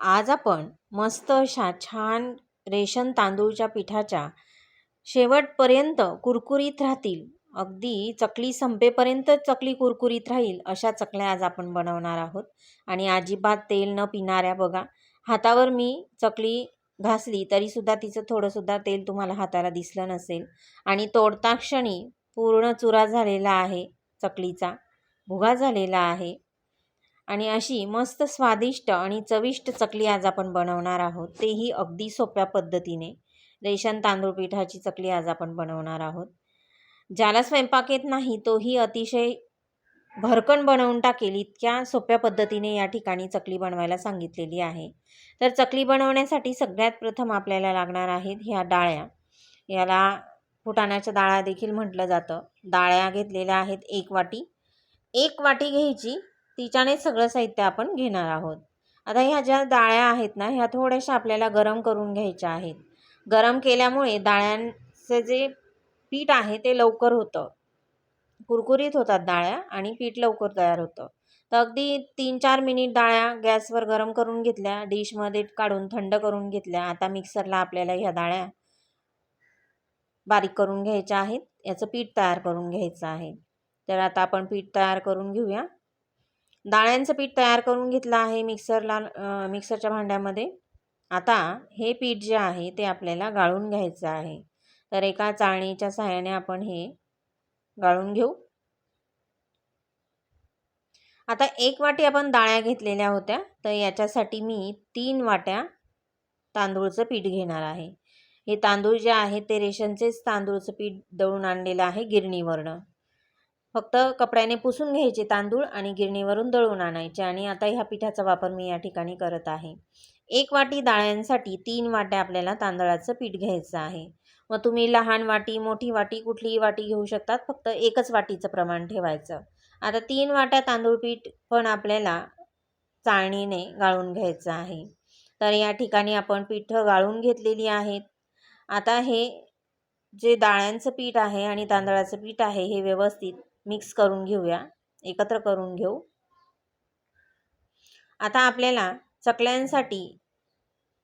आज आपण मस्त अशा छान रेशन तांदूळच्या पिठाच्या शेवटपर्यंत कुरकुरीत राहतील. अगदी चकली संपेपर्यंत चकली कुरकुरीत राहील अशा चकल्या आज आपण बनवणार आहोत. आणि अजिबात तेल न पिणाऱ्या बघा हातावर मी चकली घासली तरीसुद्धा तिचं थोडंसुद्धा तेल तुम्हाला हाताला दिसलं नसेल. आणि तोडता क्षणी पूर्ण चुरा झालेला आहे चकलीचा भुगा झालेला आहे. आणि अशी मस्त स्वादिष्ट आणि चविष्ट चकली आज आपण बनवणार आहोत. तेही अगदी सोप्या पद्धतीने. रेशन तांदूळ पिठाची चकली आज आपण बनवणार आहोत. ज्याला स्वयंपाक येत नाही तोही अतिशय भरकन बनवून टाकेल इतक्या सोप्या पद्धतीने या ठिकाणी चकली बनवायला सांगितलेली आहे. तर चकली बनवण्यासाठी सगळ्यात प्रथम आपल्याला लागणार आहेत ह्या डाळ्या. याला फुटाण्याच्या डाळ्या देखील म्हटलं जातं. डाळ्या घेतलेल्या आहेत एक वाटी. एक वाटी घ्यायची. तिच्याने सगळं साहित्य आपण घेणार आहोत. आता ह्या ज्या डाळ्या आहेत ना ह्या थोड्याशा आपल्याला गरम करून घ्यायच्या आहेत. गरम केल्यामुळे डाळ्यांचं जे पीठ आहे ते लवकर होतं. कुरकुरीत होतात डाळ्या आणि पीठ लवकर तयार होतं. तर अगदी तीन चार मिनिट डाळ्या गॅसवर गरम करून घेतल्या डिशमध्ये काढून थंड करून घेतल्या आता मिक्सरला आपल्याला ह्या डाळ्या बारीक करून घ्यायच्या आहेत. याचं पीठ तयार करून घ्यायचं आहे. तर आता आपण पीठ तयार करून घेऊया. डाळ्यांचं पीठ तयार करून घेतलं आहे मिक्सरला मिक्सरच्या भांड्यामध्ये. आता हे पीठ जे आहे ते आपल्याला गाळून घ्यायचं आहे. तर एका चाळणीच्या सहाय्याने आपण हे गाळून घेऊ. आता एक वाटी आपण डाळ्या घेतलेल्या होत्या. तर याच्यासाठी मी तीन वाट्या तांदूळचं पीठ घेणार आहे. हे तांदूळ जे आहे ते रेशनचेच तांदूळचं पीठ दळून आणलेलं आहे गिरणीवरनं. फक्त कपड्याने पुसून घ्यायचे तांदूळ आणि गिरणीवरून दळून आणायचे आणि आता ह्या पिठाचा वापर मी या ठिकाणी करत आहे. एक वाटी डाळ्यांसाठी तीन वाट्या आपल्याला तांदळाचं पीठ घ्यायचं आहे. मग तुम्ही लहान वाटी मोठी वाटी कुठलीही वाटी घेऊ शकतात फक्त एकच वाटीचं प्रमाण ठेवायचं. आता तीन वाट्या तांदूळ पीठ पण आपल्याला चाळणीने गाळून घ्यायचं आहे. तर या ठिकाणी आपण पिठं गाळून घेतलेली आहेत. आता हे जे डाळ्यांचं पीठ आहे आणि तांदळाचं पीठ आहे हे व्यवस्थित मिक्स करून घेऊया. एकत्र करून घेऊ. आता आपल्याला चकल्यांसाठी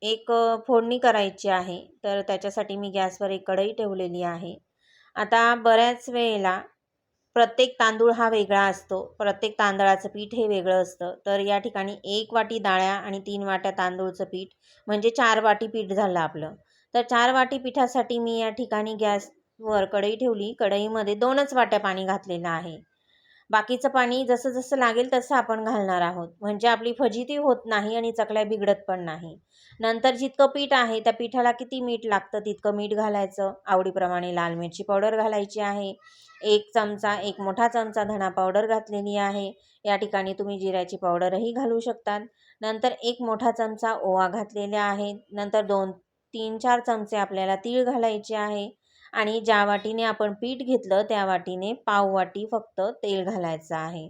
एक फोडणी करायची आहे. तर त्याच्यासाठी मी गॅसवर एक कढई ठेवलेली आहे. आता बऱ्याच वेळेला प्रत्येक तांदूळ हा वेगळा असतो. प्रत्येक तांदळाचं पीठ हे वेगळं असतं. तर या ठिकाणी एक वाटी डाळ्या आणि तीन वाट्या तांदूळचं पीठ म्हणजे चार वाटी पीठ झालं आपलं. तर चार वाटी पिठासाठी मी या ठिकाणी गॅस वर कढई ठेवली. कढईमध्ये दोनच वाट्या पाणी घातलेलं आहे. बाकीचं पाणी जसं जसं लागेल तसं आपण घालणार आहोत. म्हणजे आपली फजिती होत नाही आणि चकल्या बिघडत पण नाही. नंतर जितकं पीठ आहे त्या पिठाला किती मीठ लागतं तितकं मीठ घालायचं. आवडीप्रमाणे लाल मिरची पावडर घालायची आहे. एक चमचा एक मोठा चमचा धणा पावडर घातलेली आहे. या ठिकाणी तुम्ही जिऱ्याची पावडरही घालू शकतात. नंतर एक मोठा चमचा ओवा घातलेला आहे. नंतर दोन तीन चार चमचे आपल्याला तीळ घालायचे आहे. आणि ज्या वाटीने आपण पीठ घेतलं त्या वाटीने पाववाटी फक्त तेल घालायचं आहे.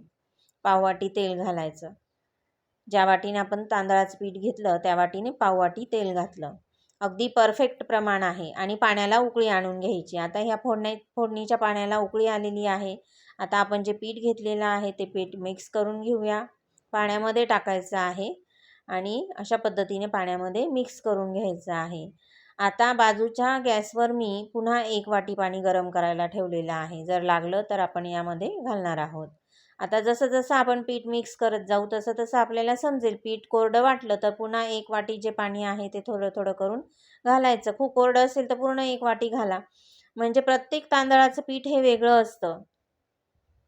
पाववाटी तेल घालायचं. ज्या वाटीने आपण तांदळाचं पीठ घेतलं त्या वाटीने पाववाटी तेल घातलं. अगदी परफेक्ट प्रमाण आहे आणि पाण्याला उकळी आणून घ्यायची. आता ह्या फोडण्या फोडणीच्या पाण्याला उकळी आलेली आहे. आता आपण जे पीठ घेतलेलं आहे ते पीठ मिक्स करून घेऊया. पाण्यामध्ये टाकायचं आहे आणि अशा पद्धतीने पाण्यामध्ये मिक्स करून घ्यायचं आहे. आता बाजूच्या गॅसवर मी पुन्हा एक वाटी पाणी गरम करायला ठेवलेलं आहे. जर लागलं तर आपण यामध्ये घालणार आहोत. आता जसं जसं आपण पीठ मिक्स करत जाऊ तसं तसं आपल्याला समजेल पीठ कोरडं वाटलं तर पुन्हा एक वाटी जे पाणी आहे ते थोडं थोडं करून घालायचं. खूप कोरडं असेल तर पूर्ण एक वाटी घाला. म्हणजे प्रत्येक तांदळाचं पीठ हे वेगळं असतं.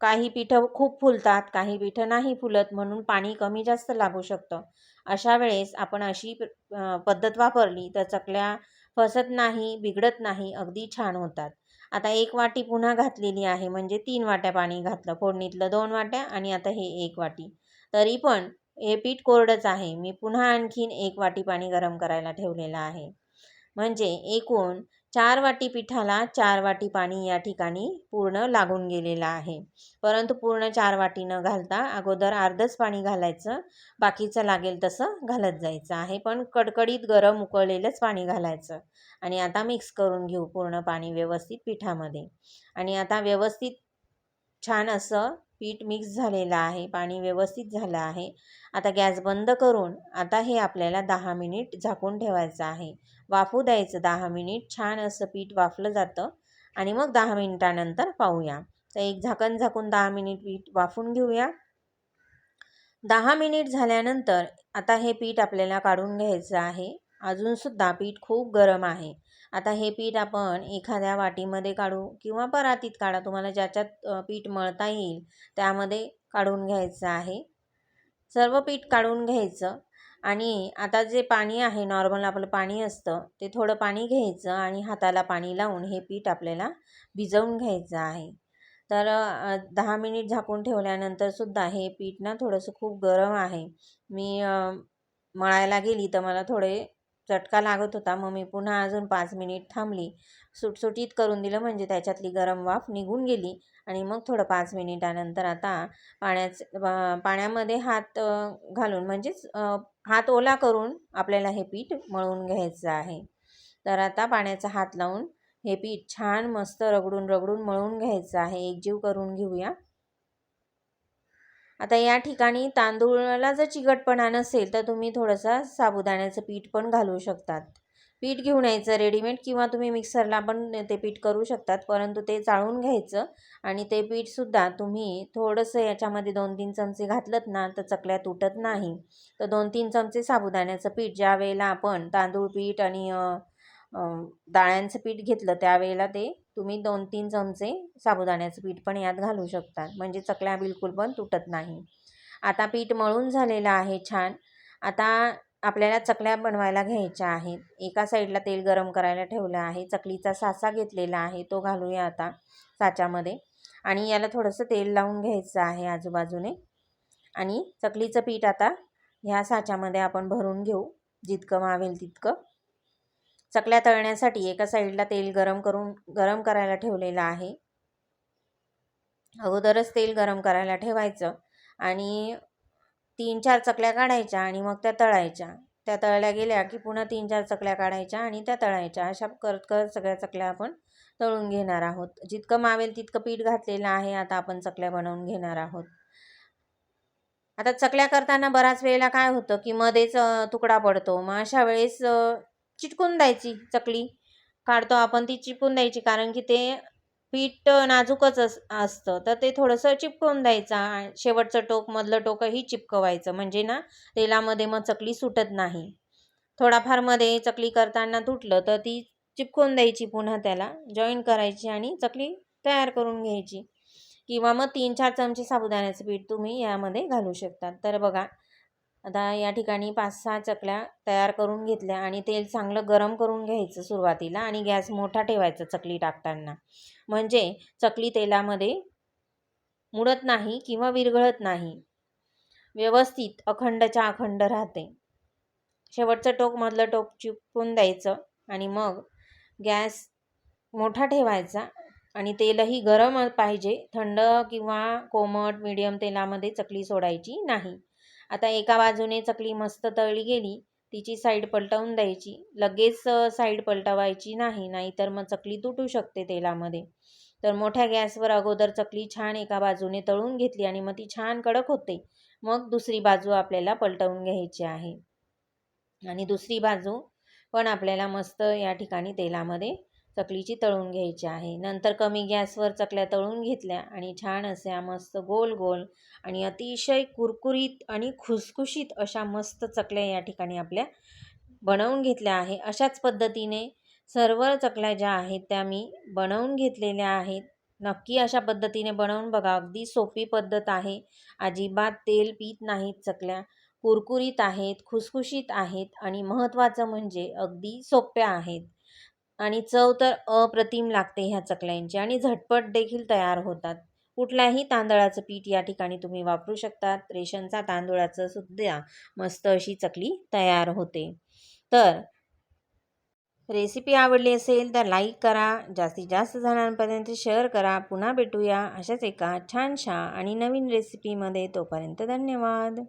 काही पिठं खूप फुलतात काही पिठं नाही फुलत म्हणून पाणी कमी जास्त लागू शकतं. अशा वेळेस आपण अशी पद्धत वापरली तर चकल्या फसत नाही बिघडत नाही अगदी छान होतात. आता एक वाटी पुन्हा घातलेली आहे म्हणजे तीन वाट्या पाणी घातलं फोडणीतलं दोन वाट्या आणि आता हे एक वाटी. तरी पण हे पीठ कोरडंच आहे. मी पुन्हा आणखीन एक वाटी पाणी गरम करायला ठेवलेलं आहे. म्हणजे एकूण चार वाटी पिठाला चार वाटी पाणी या ठिकाणी पूर्ण लागून गेलेलं आहे. परंतु पूर्ण चार वाटी न घालता अगोदर अर्धच पाणी घालायचं बाकीचं लागेल तसं घालत जायचं आहे. पण कडकडीत गरम उकळलेलंच पाणी घालायचं आणि आता मिक्स करून घेऊ पूर्ण पाणी व्यवस्थित पिठामध्ये. आणि आता व्यवस्थित छान असं पीठ मिक्स झालेलं आहे पाणी व्यवस्थित झालं आहे. आता गॅस बंद करून आता हे आपल्याला दहा मिनिट झाकून ठेवायचं आहे. वाफू द्यायचं दहा मिनिट छान असं पीठ वाफलं जातं. आणि मग दहा मिनिटानंतर पाहूया. तर एक झाकण झाकून दहा मिनिट पीठ वाफून घेऊया. दहा मिनिट झाल्यानंतर आता हे पीठ आपल्याला काढून घ्यायचं आहे. अजूनसुद्धा पीठ खूप गरम आहे. आता हे पीठ आपण एखाद्या वाटीमध्ये काढू किंवा परातीत काढा. तुम्हाला ज्याच्यात पीठ मळता येईल त्यामध्ये काढून घ्यायचं आहे. सर्व पीठ काढून घ्यायचं आणि आता जे पाणी आहे नॉर्मल आपलं पाणी असतं ते थोडं पाणी घ्यायचं आणि हाताला पाणी लावून हे पीठ आपल्याला भिजवून घ्यायचं आहे. तर दहा मिनिट झाकून ठेवल्यानंतरसुद्धा हे पीठ ना थोडंसं खूप गरम आहे. मी मळायला गेली तर मला थोडे चटका लागत होता. मग मी पुन्हा अजून पाच मिनिट थांबली. सुटसुटीत करून दिलं म्हणजे त्याच्यातली गरम वाफ निघून गेली आणि मग थोडं पाच मिनिटानंतर आता पाण्याच पाण्यामध्ये हात घालून म्हणजेच हात ओला करून आपल्याला हे पीठ मळून घ्यायचं आहे. तर आता पाण्याचा हात लावून हे पीठ छान मस्त रगडून रगडून मळून घ्यायचं आहे. एकजीव करून घेऊया. आता या ठिकाणी तांदूळाला जर चिकटपणा नसेल तर तुम्ही थोडंसं साबुदाण्याचं पीठ पण घालू शकतात. पीठ घेऊन यायचं रेडीमेड किंवा तुम्ही मिक्सरला पण ते पीठ करू शकतात परंतु ते चाळून घ्यायचं आणि ते पीठसुद्धा तुम्ही थोडंसं याच्यामध्ये दोन तीन चमचे घातलत ना तर चकल्या तुटत नाही. तर दोन तीन चमचे साबुदाण्याचं पीठ ज्या वेळेला आपण तांदूळ पीठ आणि डाळ्यांचं पीठ घेतलं त्यावेळेला ते तुम्ही दोन तीन चमचे साबुदाण्याचं पीठ पण यात घालू शकता म्हणजे चकल्या बिलकुल पण तुटत नाही. आता पीठ मळून झालेलं आहे छान. आता आपल्याला चकल्या बनवायला घ्यायच्या आहेत. एका साईडला तेल गरम करायला ठेवलं आहे. चकलीचा साचा घेतलेला आहे. तो घालूया आता साच्यामध्ये. आणि याला थोडंसं तेल लावून घ्यायचं आहे आजूबाजूने. आणि चकलीचं पीठ आता ह्या साच्यामध्ये आपण भरून घेऊ. जितकं मावेल तितकं. चकल्या तळण्यासाठी एका साईडला तेल गरम करून गरम करायला ठेवलेलं आहे. अगोदरच तेल गरम करायला ठेवायचं आणि तीन चार चकल्या काढायच्या आणि मग त्या तळायच्या. त्या तळल्या गेल्या की पुन्हा तीन चार चकल्या काढायच्या आणि त्या तळायच्या. अशा करत करत सगळ्या चकल्या आपण तळून घेणार आहोत. जितकं मावेल तितकं पीठ घातलेलं आहे. आता आपण चकल्या बनवून घेणार आहोत. आता चकल्या करताना बराच वेळेला काय होतं की मध्येच तुकडा पडतो. मग अशा वेळेस चिटकून द्यायची चकली. काढतो आपण ती चिपकून द्यायची कारण की ते पीठ नाजूकच अस असतं. तर ते थोडंसं चिपकवून द्यायचं शेवटचं टोक मधलं टोकही चिपकवायचं. म्हणजे ना तेलामध्ये मग चकली सुटत नाही. थोडाफारमध्ये चकली करताना तुटलं तर ती चिपकून द्यायची पुन्हा त्याला. जॉईन करायची आणि चकली तयार करून घ्यायची. किंवा मग तीन चार चमचे साबुदाण्याचं पीठ तुम्ही यामध्ये घालू शकता. तर बघा आता या ठिकाणी पाच सहा चकल्या तयार करून घेतल्या आणि तेल चांगलं गरम करून घ्यायचं सुरुवातीला आणि गॅस मोठा ठेवायचा चकली टाकताना. म्हणजे चकली तेलामध्ये मुडत नाही किंवा विरघळत नाही. व्यवस्थित अखंडच्या अखंड राहते. शेवटचं टोक मधलं टोक चिपकून द्यायचं आणि मग गॅस मोठा ठेवायचा आणि तेलही गरम पाहिजे. थंड किंवा कोमट मीडियम तेलामध्ये चकली सोडायची नाही. आता एका बाजूने चकली मस्त तळली गेली तिची साईड पलटवून द्यायची. लगेच साईड पलटवायची नाही नाहीतर मग चकली तुटू शकते तेलामध्ये. तर मोठ्या गॅसवर अगोदर चकली छान एका बाजूने तळून घेतली आणि मग ती छान कडक होते. मग दुसरी बाजू आपल्याला पलटवून घ्यायची आहे. आणि दुसरी बाजू पण आपल्याला मस्त या ठिकाणी तेलामध्ये चकलीची तळून घ्यायची आहे. नंतर कमी गॅसवर चकल्या तळून घेतल्या आणि छान अशा मस्त गोल गोल आणि अतिशय कुरकुरीत आणि खुसखुशीत अशा मस्त चकल्या या ठिकाणी आपल्या बनवून घेतल्या आहे. अशाच पद्धतीने सर्व चकल्या ज्या आहेत त्या मी बनवून घेतलेल्या आहेत. नक्की अशा पद्धतीने बनवून बघा. अगदी सोपी पद्धत आहे. अजिबात तेल पीत नाहीत चकल्या. कुरकुरीत आहेत खुसखुशीत आहेत आणि महत्त्वाचं म्हणजे अगदी सोप्या आहेत. आणि चव तर अप्रतिम लागते ह्या चकल्यांची आणि झटपट देखील तयार होतात. कुठल्याही तांदळाचं पीठ या ठिकाणी तुम्ही वापरू शकतात. रेशनचा तांदूळाचं सुद्धा मस्त अशी चकली तयार होते. तर रेसिपी आवडली असेल तर लाईक करा जास्तीत जास्त जणांपर्यंत शेअर करा. पुन्हा भेटूया अशाच एका छानशा आणि नवीन रेसिपीमध्ये. तोपर्यंत धन्यवाद.